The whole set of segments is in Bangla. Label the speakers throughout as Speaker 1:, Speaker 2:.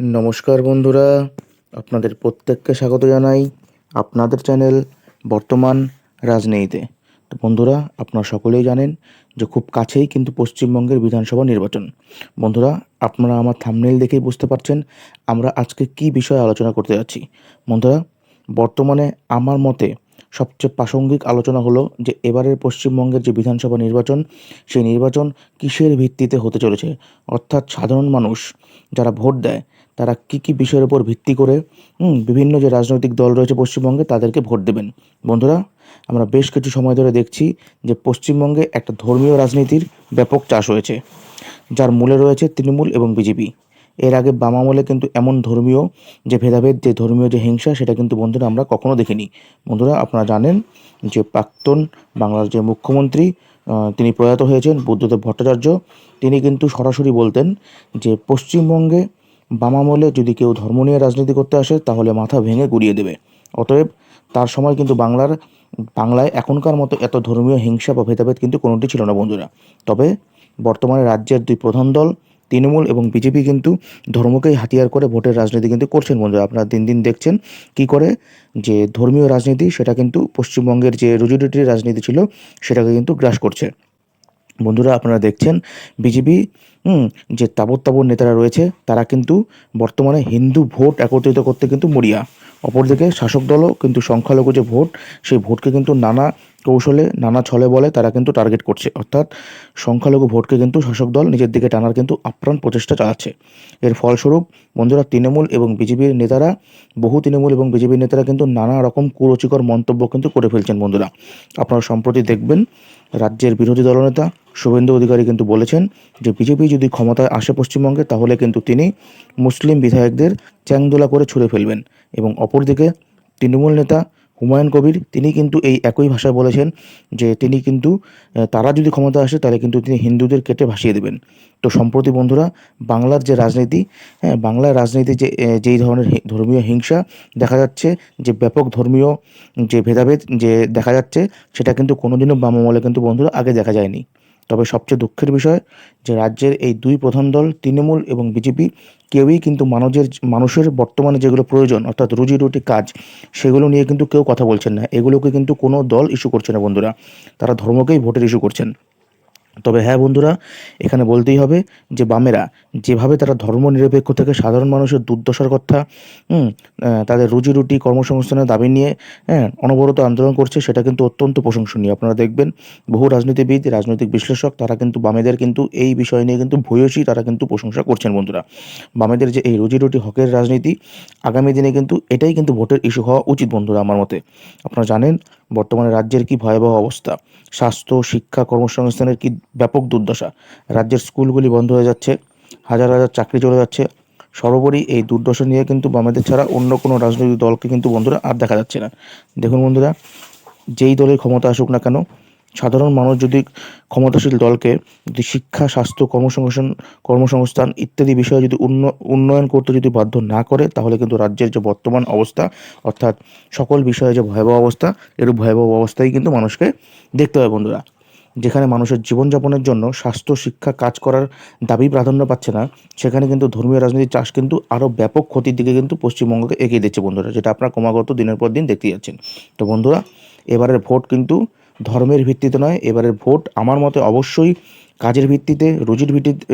Speaker 1: নমস্কার বন্ধুরা, আপনাদের প্রত্যেককে স্বাগত জানাই আপনাদের চ্যানেল বর্তমান রাজনীতিতে। তো বন্ধুরা, আপনারা সকলেই জানেন যে খুব কাছেই কিন্তু পশ্চিমবঙ্গের বিধানসভা নির্বাচন। বন্ধুরা, আপনারা আমার থামনেল দেখেই বুঝতে পারছেন আমরা আজকে কি বিষয়ে আলোচনা করতে যাচ্ছি। বন্ধুরা, বর্তমানে আমার মতে সবচেয়ে প্রাসঙ্গিক আলোচনা হলো যে এবারের পশ্চিমবঙ্গের যে বিধানসভা নির্বাচন, সেই নির্বাচন কিসের ভিত্তিতে হতে চলেছে? অর্থাৎ সাধারণ মানুষ যারা ভোট দেয় তারা কী কী বিষয়ের উপর ভিত্তি করে বিভিন্ন যে রাজনৈতিক দল রয়েছে পশ্চিমবঙ্গে তাদেরকে ভোট দেবেন। বন্ধুরা, আমরা বেশ কিছু সময় ধরে দেখছি যে পশ্চিমবঙ্গে একটা ধর্মীয় রাজনীতির ব্যাপক চাষ হয়েছে, যার মূলে রয়েছে তৃণমূল এবং বিজেপি। এর আগে বাম আমলে কিন্তু এমন ধর্মীয় যে ভেদাভেদ, যে ধর্মীয় যে হিংসা, সেটা কিন্তু বন্ধুরা আমরা কখনো দেখিনি। বন্ধুরা, আপনারা জানেন যে প্রাক্তন বাংলার যে মুখ্যমন্ত্রী তিনি প্রয়াত হয়েছেন বুদ্ধদেব ভট্টাচার্য। তিনি কিন্তু সরাসরি বলতেন যে পশ্চিমবঙ্গে বাম আমলে যদি কেউ ধর্ম নিয়ে রাজনীতি করতে আসে, তাহলে মাথা ভেঙে গুড়িয়ে দেবে। অতএব তার সময় কিন্তু বাংলার, বাংলায় এখনকার মতো এত ধর্মীয় হিংসা বা ভেদাভেদ কিন্তু কোনোটি ছিল না বন্ধুরা। তবে বর্তমানে রাজ্যের দুই প্রধান দল, তৃণমূল এবং বিজেপি কিন্তু ধর্মকেই হাতিয়ার করে ভোটের রাজনীতি কিন্তু করছেন বন্ধুরা। আপনারা দিন দিন দেখছেন কি করে যে ধর্মীয় রাজনীতি, সেটা কিন্তু পশ্চিমবঙ্গের যে রুজিরুটির রাজনীতি ছিল, সেটাকে কিন্তু গ্রাস করছে। বন্ধুরা, আপনারা দেখছেন বিজেপি হুম, যে তাবর তাবর নেতারা রয়েছে, তারা কিন্তু বর্তমানে হিন্দু ভোট একত্রিত করতে কিন্তু মরিয়া। অপরদিকে শাসক দলও কিন্তু সংখ্যালঘু যে ভোট, সেই ভোটকে কিন্তু নানা কৌশলে, নানা ছলে বলে তারা কিন্তু টার্গেট করছে। অর্থাৎ সংখ্যালঘু ভোটকে কিন্তু শাসক দল নিজের দিকে টানার কিন্তু আপ্রাণ প্রচেষ্টা চালাচ্ছে। এর ফলস্বরূপ বন্ধুরা তৃণমূল এবং বিজেপির নেতারা, বহু তৃণমূল এবং বিজেপির নেতারা কিন্তু নানা রকম কুরুচিকর মন্তব্য কিন্তু করে ফেলছেন বন্ধুরা। আপনারা সম্প্রতি দেখবেন, রাজ্যের বিরোধী দলনেতা শুভেন্দু অধিকারী কিন্তু বলেছেন যে বিজেপি যদি ক্ষমতায় আসে পশ্চিমবঙ্গে, তাহলে কিন্তু তিনি মুসলিম বিধায়কদের চ্যাংদোলা করে ছুঁড়ে ফেলবেন। এবং অপরদিকে তৃণমূল নেতা হুমায়ুন কবির, তিনি কিন্তু এই একই ভাষায় বলেছেন যে তিনি কিন্তু তারা যদি ক্ষমতা আসে, তাহলে কিন্তু তিনি হিন্দুদের কেটে ভাসিয়ে দেবেন। তো সম্প্রতি বন্ধুরা, বাংলার যে রাজনীতি হ্যাঁ বাংলার রাজনীতি যে যেই ধরনের ধর্মীয় হিংসা দেখা যাচ্ছে, যে ব্যাপক ধর্মীয় যে ভেদাভেদ যে দেখা যাচ্ছে, সেটা কিন্তু কোনোদিনও বাম কিন্তু বন্ধুরা আগে দেখা যায়নি। তবে সবচেয়ে দুঃখের বিষয় যে রাজ্যের এই দুই প্রধান দল, তৃণমূল এবং বিজেপি, কেউই কিন্তু মানুষের মানুষের বর্তমানে যেগুলো প্রয়োজন, অর্থাৎ রুজি রুটি কাজ, সেগুলো নিয়ে কিন্তু কেউ কথা বলছেন না। এগুলোকে কিন্তু কোনো দল ইস্যু করছে না বন্ধুরা। তারা ধর্মকেই ভোটের ইস্যু করছেন। তবে হ্যাঁ বন্ধুরা এখানে বলতেই হবে যে বামেরা যেভাবে তারা ধর্ম নিরপেক্ষ থেকে সাধারণ মানুষের দুর্দশার কথা হুম, তাদের রুজি রুটি কর্মসংস্থানের দাবি নিয়ে হ্যাঁ অনবরত আন্দোলন করছে সেটা কিন্তু অত্যন্ত প্রশংসনীয়। আপনারা দেখবেন বহু রাজনীতিবিদ রাজনৈতিক বিশ্লেষক তারা কিন্তু বামেদের কিন্তু এই বিষয় নিয়ে কিন্তু ভূয়সী তারা কিন্তু প্রশংসা করছেন বন্ধুরা। বামেদের যে এই রুজি রুটি হকের রাজনীতি আগামী দিনে কিন্তু এটাই কিন্তু ভোটের ইস্যু হওয়া উচিত বন্ধুরা আমার মতে। আপনারা জানেন বর্তমানে রাজ্যের কি ভয়াবহ অবস্থা? স্বাস্থ্য, শিক্ষা, কর্মসংস্থানের কি ব্যাপক দুর্দশা? রাজ্যের স্কুলগুলি বন্ধ হয়ে যাচ্ছে, হাজার হাজার চাকরি চলে যাচ্ছে। সর্বোপরি এই দুর্দশা নিয়ে কিন্তু বামেদের ছাড়া অন্য কোনো রাজনৈতিক দলকে কিন্তু বন্ধুরা আর দেখা যাচ্ছে না। দেখুন বন্ধুরা, যেই দলের ক্ষমতা আসুক না কেন সাধারণ মানুষ যদি ক্ষমতাশীল দলকে যদি শিক্ষা, স্বাস্থ্য, কর্মসংস্থান কর্মসংস্থান ইত্যাদি বিষয়ে যদি উন্ন- উন্নয়ন করতে যদি বাধ্য না করে, তাহলে কিন্তু রাজ্যের যে বর্তমান অবস্থা, অর্থাৎ সকল বিষয়ে যে ভয়াবহ অবস্থা, এরূপ ভয়াবহ অবস্থায় কিন্তু মানুষকে দেখতে হবে বন্ধুরা। যেখানে মানুষের জীবনযাপনের জন্য স্বাস্থ্য, শিক্ষা, কাজ করার দাবি প্রাধান্য পাচ্ছে না, সেখানে কিন্তু ধর্মীয় রাজনীতির চাষ কিন্তু আরও ব্যাপক ক্ষতির দিকে কিন্তু পশ্চিমবঙ্গকে এগিয়ে দিচ্ছে বন্ধুরা, যেটা আপনারা ক্রমাগত দিনের পর দিন দেখতে যাচ্ছেন। তো বন্ধুরা, এবারের ভোট কিন্তু ধর্মের ভিত্তিতে নয়, এবারের ভোট আমার মতে অবশ্যই কাজের ভিত্তিতে, রুজির ভিত্তিতে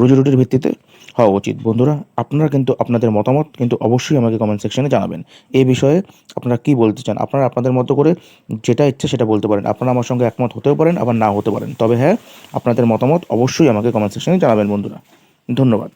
Speaker 1: রুজি রুটির ভিত্তিতে হওয়া উচিত। বন্ধুরা, আপনারা কিন্তু আপনাদের মতামত কিন্তু অবশ্যই আমাকে কমেন্ট সেকশনে জানাবেন। এই বিষয়ে আপনারা কি বলতে চান? আপনারা আপনাদের মতো করে যেটা ইচ্ছে সেটা বলতে পারেন। আপনারা আমার সঙ্গে একমত হতেও পারেন, আবার না হতে পারেন। তবে হ্যাঁ আপনাদের মতামত অবশ্যই আমাকে কমেন্ট সেকশনে জানাবেন, বন্ধুরা। ধন্যবাদ।